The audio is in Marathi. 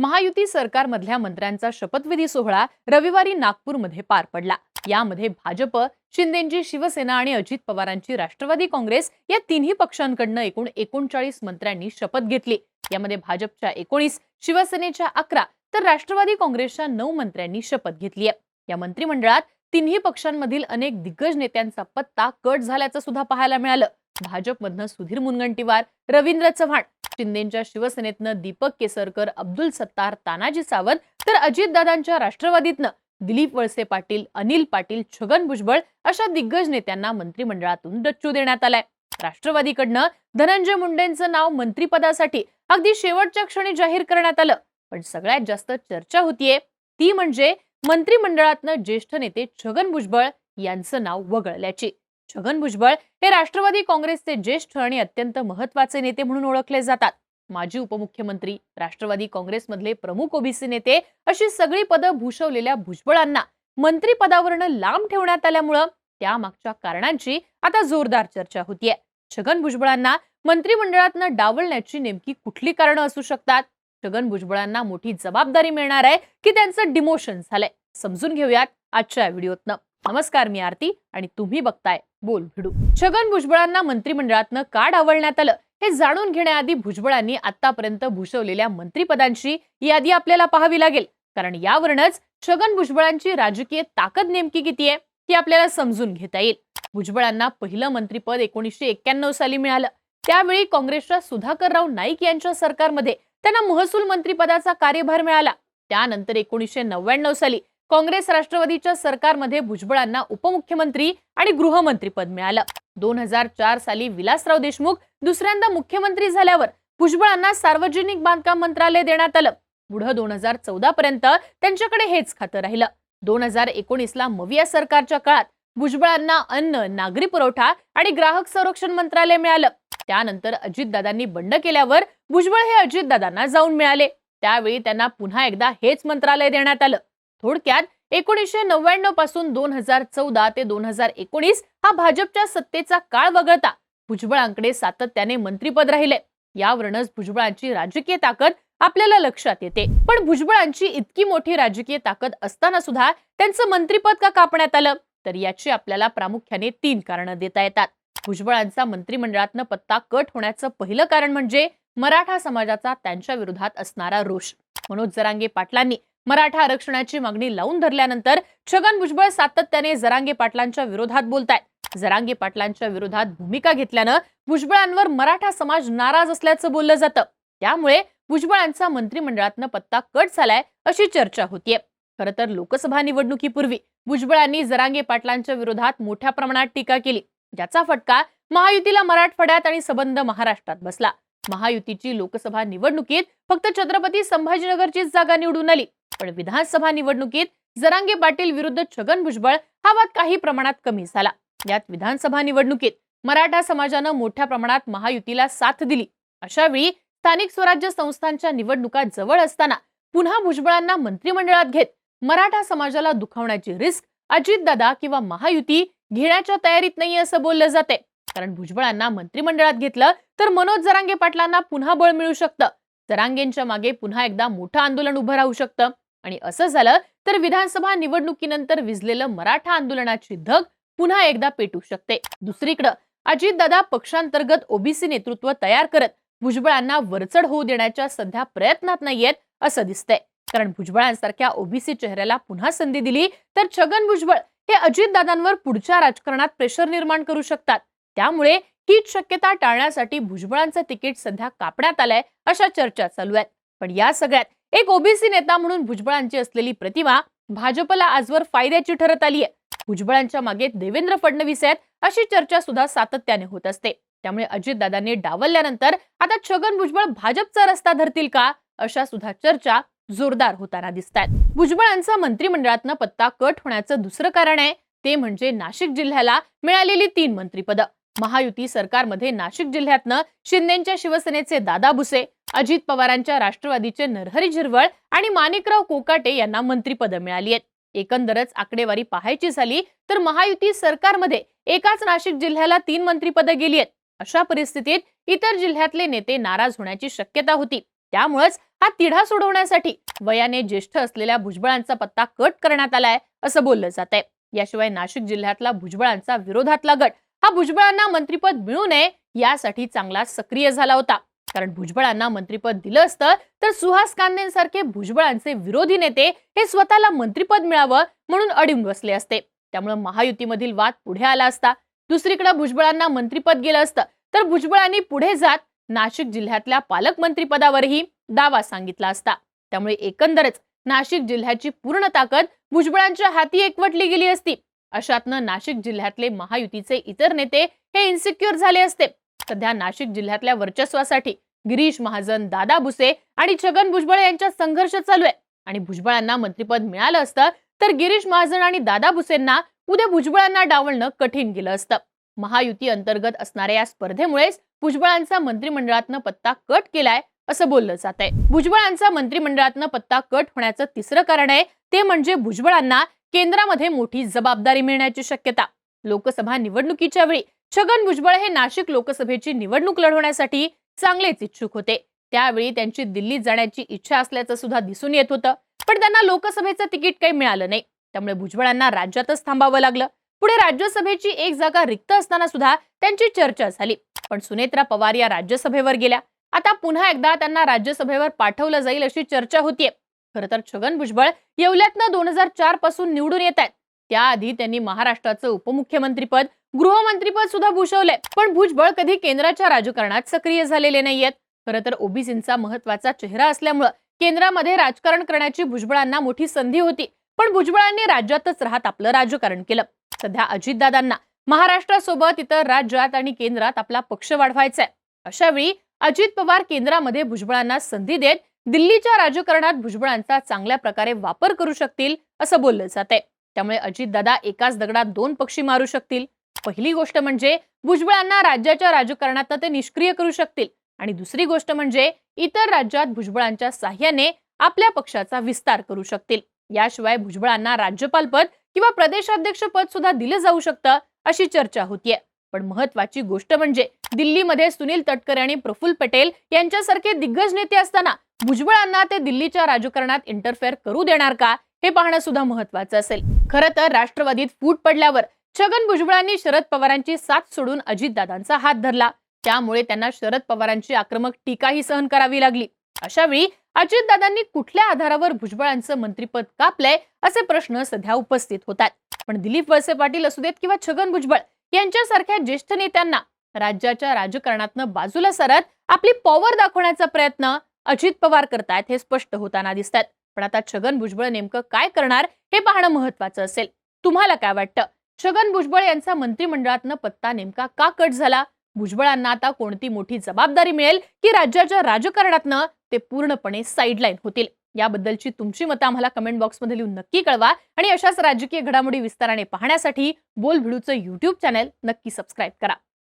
महायुती सरकारमधल्या मंत्र्यांचा शपथविधी सोहळा रविवारी नागपूरमध्ये पार पडला. यामध्ये भाजप शिंदेची शिवसेना आणि अजित पवारांची राष्ट्रवादी काँग्रेस या तिन्ही पक्षांकडनं एकूण एकोणचाळीस मंत्र्यांनी शपथ घेतली. यामध्ये भाजपच्या एकोणीस शिवसेनेच्या अकरा तर राष्ट्रवादी काँग्रेसच्या नऊ मंत्र्यांनी शपथ घेतली आहे. या मंत्रिमंडळात तिन्ही पक्षांमधील अनेक दिग्गज नेत्यांचा पत्ता कट झाल्याचं सुद्धा पाहायला मिळालं. भाजपमधनं सुधीर मुनगंटीवार रवींद्र चव्हाण शिंदेच्या शिवसेनेतनं दीपक केसरकर अब्दुल सत्तार तानाजी सावंत तर अजितदादांच्या राष्ट्रवादीतनं दिलीप वळसे पाटील अनिल पाटील छगन भुजबळ अशा दिग्गज नेत्यांना मंत्रिमंडळातून डच्चू देण्यात आलाय. राष्ट्रवादीकडनं धनंजय मुंडेंचं नाव मंत्रिपदासाठी अगदी शेवटच्या क्षणी जाहीर करण्यात आलं पण सगळ्यात जास्त चर्चा होतीये ती म्हणजे मंत्रिमंडळातनं ज्येष्ठ नेते छगन भुजबळ यांचं नाव वगळल्याची. छगन भुजबळ हे राष्ट्रवादी काँग्रेसचे ज्येष्ठ आणि अत्यंत महत्त्वाचे नेते म्हणून ओळखले जातात. माजी उपमुख्यमंत्री राष्ट्रवादी काँग्रेसमधले प्रमुख ओबीसी नेते अशी सगळी पदं भूषवलेल्या भुजबळांना मंत्रीपदावरनं लांब ठेवण्यात आल्यामुळं त्यामागच्या कारणांची आता जोरदार चर्चा होतीये. छगन भुजबळांना मंत्रिमंडळातनं डावलण्याची नेमकी कुठली कारणं असू शकतात? छगन भुजबळांना मोठी जबाबदारी मिळणार आहे की त्यांचं डिमोशन झालंय? समजून घेऊयात आजच्या व्हिडिओतनं. नमस्कार मी आरती आणि तुम्ही बघताय बोल भिडू. छगन भुजबळांना मंत्रिमंडळातनं का डावलण्यात आलं. हे जाणून घेण्याआधी भुजबळांनी आतापर्यंत भूषवलेल्या मंत्रिपदांची यादी आपल्याला पाहावी लागेल. कारण यावरूनच छगन भुजबळांची राजकीय ताकद नेमकी किती आहे ती आपल्याला समजून घेता येईल. भुजबळांना पहिलं मंत्रिपद एकोणीसशे एक्क्याण्णव साली मिळालं. त्यावेळी काँग्रेसच्या सुधाकरराव नाईक यांच्या सरकारमध्ये त्यांना महसूल मंत्रिपदाचा कार्यभार मिळाला. त्यानंतर एकोणीसशे नव्याण्णव साली काँग्रेस राष्ट्रवादीच्या सरकारमध्ये भुजबळांना उपमुख्यमंत्री आणि गृहमंत्रीपद मिळालं. दोन हजार चार साली विलासराव देशमुख दुसऱ्यांदा मुख्यमंत्री झाल्यावर भुजबळांना सार्वजनिक बांधकाम मंत्रालय देण्यात आलं. पुढं दोन हजार चौदा पर्यंत त्यांच्याकडे हेच खातं राहिलं. दोन हजार एकोणीसला मविया सरकारच्या काळात भुजबळांना अन्न नागरी पुरवठा आणि ग्राहक संरक्षण मंत्रालय मिळालं. त्यानंतर अजितदादांनी बंड केल्यावर भुजबळ हे अजितदादांना जाऊन मिळाले. त्यावेळी त्यांना पुन्हा एकदा हेच मंत्रालय देण्यात आलं. थोडक्यात एकोणीसशे नव्याण्णवपासून दोन हजार चौदा ते दोन हजार एकोणीस हा भाजपच्या सत्तेचा काळ वगळता भुजबळांकडे सातत्याने मंत्रीपद राहिले. यावरूनच भुजबळांची राजकीय ताकद आपल्याला लक्षात येते. पण भुजबळांची इतकी मोठी राजकीय ताकद असताना सुद्धा त्यांचं मंत्रीपद का कापण्यात आलं? तर याची आपल्याला प्रामुख्याने तीन कारणं देता येतात. भुजबळांचा मंत्रिमंडळातनं पत्ता कट होण्याचं पहिलं कारण म्हणजे मराठा समाजाचा त्यांच्या विरोधात असणारा रोष. मनोज जरांगे पाटलांनी मराठा आरक्षणाची मागणी लावून धरल्यानंतर छगन भुजबळ सातत्याने जरांगे पाटलांच्या विरोधात बोलतायत. जरांगे पाटलांच्या विरोधात भूमिका घेतल्यानं भुजबळांवर मराठा समाज नाराज असल्याचं बोललं जातं. त्यामुळे भुजबळांचा मंत्रिमंडळातनं पत्ता कट झालाय अशी चर्चा होतीये. खरं तर लोकसभा निवडणुकीपूर्वी भुजबळांनी जरांगे पाटलांच्या विरोधात मोठ्या प्रमाणात टीका केली. ज्याचा फटका महायुतीला मराठवाड्यात आणि सबंध महाराष्ट्रात बसला. महायुतीची लोकसभा निवडणुकीत फक्त छत्रपती संभाजीनगरचीच जागा निवडून आली. पण विधानसभा निवडणुकीत जरांगे पाटील विरुद्ध छगन भुजबळ हा वाद काही प्रमाणात कमी झाला. यात विधानसभा निवडणुकीत मराठा समाजानं मोठ्या प्रमाणात महायुतीला साथ दिली. अशावेळी स्थानिक स्वराज्य संस्थांच्या निवडणुका जवळ असताना पुन्हा भुजबळांना मंत्रिमंडळात घेत मराठा समाजाला दुखावण्याची रिस्क अजितदादा किंवा महायुती घेण्याच्या तयारीत नाही असं बोललं जाते कारण भुजबळांना मंत्रिमंडळात घेतलं तर मनोज जरांगे पाटलांना पुन्हा बळ मिळू शकतं. जरांगेंच्या मागे पुन्हा एकदा मोठं आंदोलन उभं राहू शकतं. आणि असं झालं तर विधानसभा निवडणुकीनंतर विजलेलं मराठा आंदोलनाची धग पुन्हा एकदा पेटू शकते. दुसरीकडं अजितदादा पक्षांतर्गत ओबीसी नेतृत्व तयार करत भुजबळांना वरचढ होऊ देण्याच्या सध्या प्रयत्नात नाहीयेत असं दिसतंय. कारण भुजबळांसारख्या ओबीसी चेहऱ्याला पुन्हा संधी दिली तर छगन भुजबळ हे अजितदादांवर पुढच्या राजकारणात प्रेशर निर्माण करू शकतात. त्यामुळे हीच शक्यता टाळण्यासाठी भुजबळांचं तिकीट सध्या कापण्यात आलंय अशा चर्चा चालू आहेत. पण या सगळ्यात एक ओबीसी नेता म्हणून भुजबळांची असलेली प्रतिमा भाजपला आजवर फायद्याची ठरत आली आहे भुजबळांच्या मागे देवेंद्र फडणवीस आहेत अशी चर्चा सुद्धा सातत्याने होत असते. त्यामुळे अजितदादांनी डावलल्यानंतर आता छगन भुजबळ भाजपचा रस्ता धरतील का? अशा सुद्धा चर्चा जोरदार होताना दिसत आहेत भुजबळांचा मंत्रिमंडळातनं पत्ता कट होण्याचं दुसरं कारण आहे ते म्हणजे नाशिक जिल्ह्याला मिळालेली तीन मंत्रिपदं. महायुती सरकारमध्ये नाशिक जिल्ह्यातनं शिंदेच्या शिवसेनेचे दादा भुसे अजित पवारांच्या राष्ट्रवादीचे नरहरी झिरवळ आणि माणिकराव कोकाटे यांना मंत्रीपद मिळाली आहेत. एकंदरच आकडेवारी पाहायची झाली तर महायुती सरकारमध्ये एकाच नाशिक जिल्ह्याला तीन मंत्रीपदं गेली आहेत. अशा परिस्थितीत इतर जिल्ह्यातले नेते नाराज होण्याची शक्यता होती. त्यामुळेच हा तिढा सोडवण्यासाठी वयाने ज्येष्ठ असलेल्या भुजबळांचा पत्ता कट करण्यात आलाय असं बोललं जात आहे याशिवाय नाशिक जिल्ह्यातला भुजबळांचा विरोधातला गट हा भुजबळांना मंत्रीपद मिळू नये यासाठी चांगला सक्रिय झाला होता. कारण भुजबळांना मंत्रीपद दिलं असतं तर सुहास कांदेसारखे भुजबळांचे विरोधी नेते हे स्वतःला मंत्रिपद मिळावं म्हणून अडीम बसले असते. त्यामुळे महायुतीमधील वाद पुढे आला असता. दुसरीकडे भुजबळांना मंत्रिपद गेलं असतं तर भुजबळांनी पुढे जात नाशिक जिल्ह्यातल्या पालकमंत्रीपदावरही दावा सांगितला असता. त्यामुळे एकंदरच नाशिक जिल्ह्याची पूर्ण ताकद भुजबळांच्या हाती एकवटली गेली असती. अशातनं नाशिक जिल्ह्यातले महायुतीचे इतर नेते हे इन्सिक्युअर झाले असते. सध्या नाशिक जिल्ह्यातल्या वर्चस्वासाठी गिरीश महाजन दादा भुसे आणि छगन भुजबळ यांच्यात संघर्ष चालू आहे. आणि भुजबळांना मंत्रिपद मिळालं असतं तर गिरीश महाजन आणि दादा भुसेंना उद्या भुजबळांना डावलणं कठीण गेलं असतं. महायुती अंतर्गत असणाऱ्या या स्पर्धेमुळेच भुजबळांचा मंत्रिमंडळातनं पत्ता कट केलाय असं बोललं जात आहे भुजबळांचा मंत्रिमंडळातनं पत्ता कट होण्याचं तिसरं कारण आहे ते म्हणजे भुजबळांना केंद्रामध्ये मोठी जबाबदारी मिळण्याची शक्यता. लोकसभा निवडणुकीच्या वेळी छगन भुजबळ हे नाशिक लोकसभेची निवडणूक लढवण्यासाठी चांगलेच इच्छुक होते. त्यावेळी त्यांची दिल्लीत जाण्याची इच्छा असल्याचं सुद्धा दिसून येत होतं पण त्यांना लोकसभेचं तिकीट काही मिळालं नाही. त्यामुळे भुजबळांना राज्यातच थांबावं लागलं. पुढे राज्यसभेची एक जागा रिक्त असताना सुद्धा त्यांची चर्चा झाली पण सुनेत्रा पवार या राज्यसभेवर गेल्या. आता पुन्हा एकदा त्यांना राज्यसभेवर पाठवलं जाईल अशी चर्चा होतीये. खर तर छगन भुजबळ येवल्यातनं दोन हजार चारपासून निवडून येत आहेत त्याआधी त्यांनी महाराष्ट्राचं उपमुख्यमंत्रीपद गृहमंत्रीपद सुद्धा भूषवलंय. पण भुजबळ कधी केंद्राच्या राजकारणात सक्रिय झालेले नाहीयेत. खरं तर ओबीसींचा महत्त्वाचा चेहरा असल्यामुळं केंद्रामध्ये राजकारण करण्याची भुजबळांना मोठी संधी होती. पण भुजबळांनी राज्यातच राहत आपलं राजकारण केलं. सध्या अजितदादांना महाराष्ट्रासोबत इतर राज्यात आणि केंद्रात आपला पक्ष वाढवायचा आहे अशावेळी अजित पवार केंद्रामध्ये भुजबळांना संधी देत दिल्लीच्या राजकारणात भुजबळांचा चांगल्या प्रकारे वापर करू शकतील असं बोललं जात आहे त्यामुळे अजितदादा एकाच दगडात दोन पक्षी मारू शकतील. पहिली गोष्ट म्हणजे भुजबळांना राज्याच्या राजकारणात ते निष्क्रिय करू शकतील. आणि दुसरी गोष्ट म्हणजे इतर राज्यात भुजबळांच्या साह्याने आपल्या पक्षाचा विस्तार करू शकतील. याशिवाय भुजबळांना राज्यपालपद किंवा प्रदेशाध्यक्ष पद सुद्धा दिलं जाऊ शकतं अशी चर्चा होतीये. पण महत्वाची गोष्ट म्हणजे दिल्लीमध्ये सुनील तटकरे आणि प्रफुल्ल पटेल यांच्यासारखे दिग्गज नेते असताना भुजबळांना ते दिल्लीच्या राजकारणात इंटरफेअर करू देणार का हे पाहणं सुद्धा महत्वाचं असेल. खरं तर राष्ट्रवादीत फूट पडल्यावर छगन भुजबळांनी शरद पवारांची साथ सोडून अजितदादांचा हात धरला. त्यामुळे त्यांना शरद पवारांची आक्रमक टीकाही सहन करावी लागली. अशा वेळी अजितदादांनी कुठल्या आधारावर भुजबळांचं मंत्रिपद कापलंय असे प्रश्न सध्या उपस्थित होतात पण दिलीप वळसे पाटील असू देत किंवा छगन भुजबळ यांच्यासारख्या ज्येष्ठ नेत्यांना राज्याच्या राजकारणातनं बाजूला सरत आपली पॉवर दाखवण्याचा प्रयत्न अजित पवार करतायत हे स्पष्ट होताना दिसतात पण आता छगन भुजबळ नेमकं काय करणार हे पाहणं महत्वाचं असेल. तुम्हाला काय वाटतं? छगन भुजबळ यांचा मंत्रिमंडळातनं पत्ता नेमका का कट झाला? भुजबळांना आता कोणती मोठी जबाबदारी मिळेल की राज्याच्या राजकारणातनं ते पूर्णपणे साईडलाईन होतील? याबद्दलची तुमची मतं आम्हाला कमेंट बॉक्समध्ये लिहून नक्की कळवा आणि अशाच राजकीय घडामोडी विस्ताराने पाहण्यासाठी बोल भिडूचं युट्यूब चॅनल नक्की सबस्क्राईब करा.